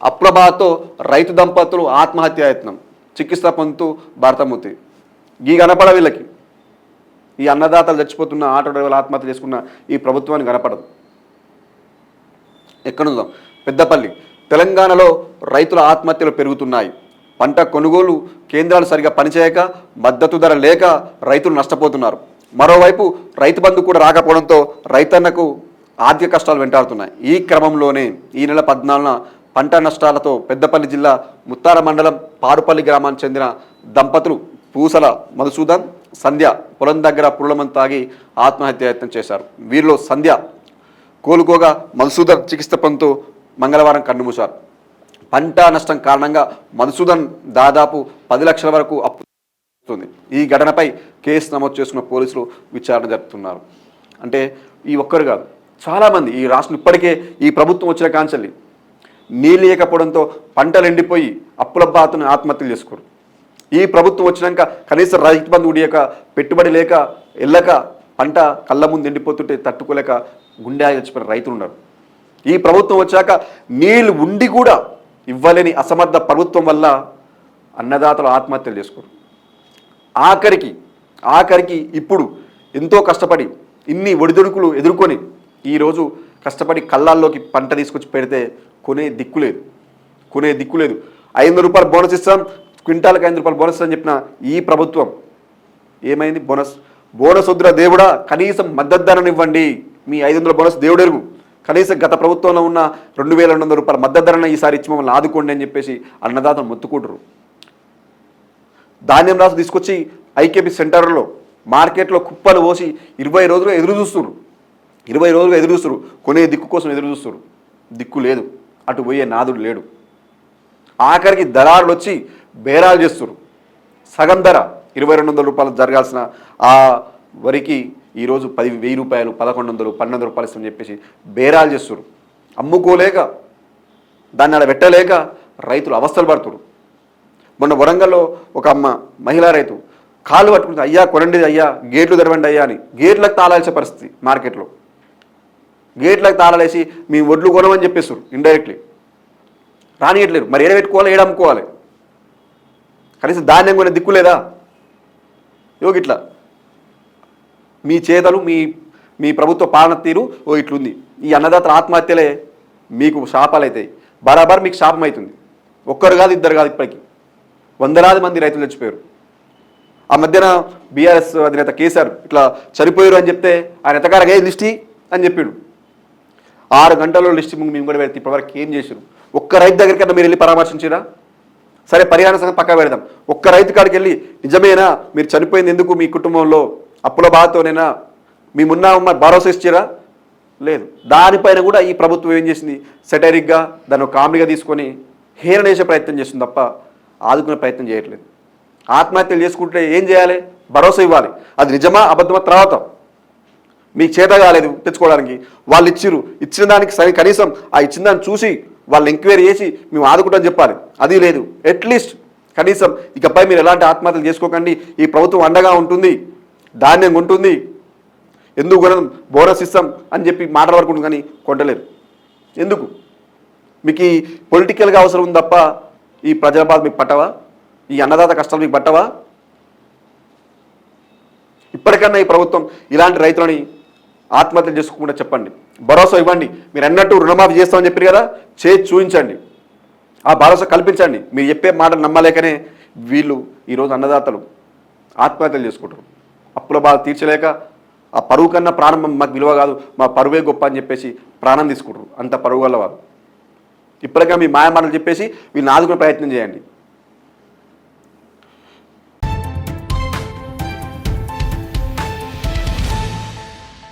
అప్రభాతో రైతు దంపతులు ఆత్మహత్యాయత్నం చికిత్స పొందుతూ భారతమూర్తి. గీ కనపడ వీళ్ళకి. ఈ అన్నదాతలు చచ్చిపోతున్న ఆటో డ్రైవర్లు ఆత్మహత్య చేసుకున్న ఈ ప్రభుత్వాన్ని కనపడదు. ఎక్కడుందాం? పెద్దపల్లి. తెలంగాణలో రైతుల ఆత్మహత్యలు పెరుగుతున్నాయి. పంట కొనుగోలు కేంద్రాలు సరిగా పనిచేయక మద్దతు ధర లేక రైతులు నష్టపోతున్నారు. మరోవైపు రైతు బంధు కూడా రాకపోవడంతో రైతన్నకు ఆర్థిక కష్టాలు వెంటాడుతున్నాయి. ఈ క్రమంలోనే ఈ నెల పద్నాలుగున పంట నష్టాలతో పెద్దపల్లి జిల్లా ముత్తార మండలం పారుపల్లి గ్రామానికి చెందిన దంపతులు పూసల మధుసూదన్ సంధ్య పొలం దగ్గర పురులమని తాగి ఆత్మహత్య యత్నం చేశారు. వీరిలో సంధ్య కోలుకోగా మధుసూదన్ చికిత్స పొందుతూ మంగళవారం కన్నుమూశారు. పంట నష్టం కారణంగా మధుసూదన్ దాదాపు పది లక్షల వరకు అప్పు ఈ ఘటనపై కేసు నమోదు చేసుకున్న పోలీసులు విచారణ జరుపుతున్నారు. అంటే ఈ ఒక్కరు కాదు చాలామంది ఈ రాష్ట్రం ఇప్పటికే ఈ ప్రభుత్వం వచ్చిన కాంచెల్లి నీళ్ళు పంటలు ఎండిపోయి అప్పుల బాధను ఆత్మహత్యలు చేసుకోరు. ఈ ప్రభుత్వం వచ్చినాక కనీసం రైతు బంధు ఉడియక పెట్టుబడి లేక వెళ్ళక పంట కళ్ళ ముందు ఎండిపోతుంటే తట్టుకోలేక గుండె చచ్చిపోయిన రైతులు ఉన్నారు. ఈ ప్రభుత్వం వచ్చాక నీళ్ళు ఉండి కూడా ఇవ్వలేని అసమర్థ ప్రభుత్వం వల్ల అన్నదాతలు ఆత్మహత్యలు చేసుకోరు. ఆఖరికి ఆఖరికి ఇప్పుడు ఎంతో కష్టపడి ఇన్ని ఒడిదుడుకులు ఎదుర్కొని ఈరోజు కష్టపడి కళ్ళాల్లోకి పంట తీసుకొచ్చి పెడితే కొనే దిక్కు లేదు. కొనే దిక్కు లేదు. ఐదు రూపాయలు బోనస్ ఇస్తాం. క్వింటాల్కి ఐదు రూపాయలు బోనస్ అని చెప్పిన ఈ ప్రభుత్వం ఏమైంది? బోనస్. బోనస్ వద్దురా దేవుడా కనీసం మద్దతు ధరను ఇవ్వండి. మీ ఐదు వందల బోనస్ దేవుడెరుగు. కనీసం గత ప్రభుత్వంలో ఉన్న రెండు వేల రెండు వందల రూపాయల మద్దతు ధరను ఈసారి ఇచ్చి మమ్మల్ని ఆదుకోండి అని చెప్పేసి అన్నదాతలు మొత్తుకుంటారు ధాన్యం రాసు తీసుకొచ్చి ఐకేపీ సెంటర్లో మార్కెట్లో కుప్పలు పోసి ఇరవై రోజులు ఎదురు చూస్తున్నారు ఇరవై రోజులు ఎదురు చూస్తున్నారు కొనే దిక్కు కోసం ఎదురు చూస్తున్నారు దిక్కు లేదు. అటు పోయే నాదుడు లేడు. ఆఖరికి దళారులు వచ్చి బేరాలు చేస్తున్నారు సగం ధర ఇరవై రెండు వందల రూపాయలు జరగాల్సిన ఆ వరికి ఈరోజు పది వెయ్యి రూపాయలు పదకొండు వందలు పన్నెండు రూపాయలు ఇస్తామని చెప్పేసి బేరాలు చేస్తున్నారు అమ్ముకోలేక దాన్ని అలా పెట్టలేక రైతులు అవస్థలు పడుతున్నారు మొన్న వరంగల్లో ఒక అమ్మ మహిళా రైతు కాలు పట్టుకుంటుంది అయ్యా కొనండి అయ్యా గేట్లు తెరవండి అయ్యా అని. గేట్లకు తాళాల్సే పరిస్థితి మార్కెట్లో. గేట్లకు తాళాలేసి మేము వడ్లు కొనమని చెప్పేస్తారు ఇండైరెక్ట్లీ రానియట్లేరు మరి ఏడ పెట్టుకోవాలి ఏడ అమ్ముకోవాలి? కనీసం ధాన్యం కొనే దిక్కు లేదా? యోగిట్లా మీ చేతలు మీ మీ ప్రభుత్వ పాలన తీరు ఓ ఇట్లుంది. ఈ అన్నదాతల ఆత్మహత్యలే మీకు శాపాలు అవుతాయి బరాబర్ మీకు శాపం అవుతుంది ఒక్కరు కాదు ఇద్దరు కాదు ఇప్పటికి. వందలాది మంది రైతులు చచ్చిపోయారు. ఆ మధ్యన బీఆర్ఎస్ అధినేత కేసీఆర్ ఇట్లా చనిపోయారు అని చెప్తే ఆయన ఎతకారగా దిష్టి లిస్టి అని చెప్పాడు. ఆరు గంటల్లో లిస్ట్ మేము కూడా పెడితే ఇప్పటివరకు ఏం చేసారు ఒక్క రైతు దగ్గరికి మీరు వెళ్ళి పరామర్శించారా సరే పరిహార సంగతి పక్క పెడదాం. ఒక్క రైతు కాడికి వెళ్ళి నిజమేనా మీరు చనిపోయింది ఎందుకు మీ కుటుంబంలో? అప్పుల బాధతోనేనా? మీ మున్న ఉన్న భరోసా ఇచ్చారా లేదు. దానిపైన కూడా ఈ ప్రభుత్వం ఏం చేసింది? సెటరిక్గా దాన్ని ఒక కామెడీగా తీసుకొని హేళన చేసే ప్రయత్నం చేస్తుంది తప్ప ఆదుకునే ప్రయత్నం చేయట్లేదు. ఆత్మహత్యలు చేసుకుంటే ఏం చేయాలి? భరోసా ఇవ్వాలి. అది నిజమా? అబద్ధమా? తర్వాత. మీకు చేత కాలేదు తెచ్చుకోవడానికి. వాళ్ళు ఇచ్చిరు ఇచ్చిన దానికి సరి కనీసం ఆ ఇచ్చిన దాన్ని చూసి వాళ్ళు ఎంక్వైరీ చేసి మేము ఆదుకుంటాం చెప్పాలి. అది లేదు. అట్లీస్ట్ కనీసం ఇకపై మీరు ఎలాంటి ఆత్మహత్యలు చేసుకోకండి. ఈ ప్రభుత్వం అండగా ఉంటుంది. ధాన్యం ఉంటుంది ఎందుకు కొనడం? బోనస్ ఇస్తాం అని చెప్పి మాట్లాడుకుంటుంది కానీ కొంటలేరు. ఎందుకు? మీకు ఈ పొలిటికల్గా అవసరం ఉంది తప్ప ఈ ప్రజల బాధ మీకు పట్టవా? ఈ అన్నదాత కష్టాలు మీకు పట్టవా? ఇప్పటికన్నా ఈ ప్రభుత్వం ఇలాంటి రైతులని ఆత్మహత్యలు చేసుకోకుండా చెప్పండి. భరోసా ఇవ్వండి. మీరు అన్నట్టు రుణమాఫీ చేస్తామని చెప్పారు కదా చేతి చూపించండి. ఆ భరోసా కల్పించండి. మీరు చెప్పే మాటలు నమ్మలేకనే వీళ్ళు ఈరోజు అన్నదాతలు ఆత్మహత్యలు చేసుకుంటారు. అప్పుల బాధ తీర్చలేక ఆ పరువు కన్నా ప్రాణం మాకు విలువ కాదు మా పరువే గొప్ప అని చెప్పేసి ప్రాణం తీసుకుంటారు. అంత పరువు గల వారు ఇప్పటికే మీ మాయమాటలు చెప్పేసి వీళ్ళని ఆదుకునే ప్రయత్నం చేయండి.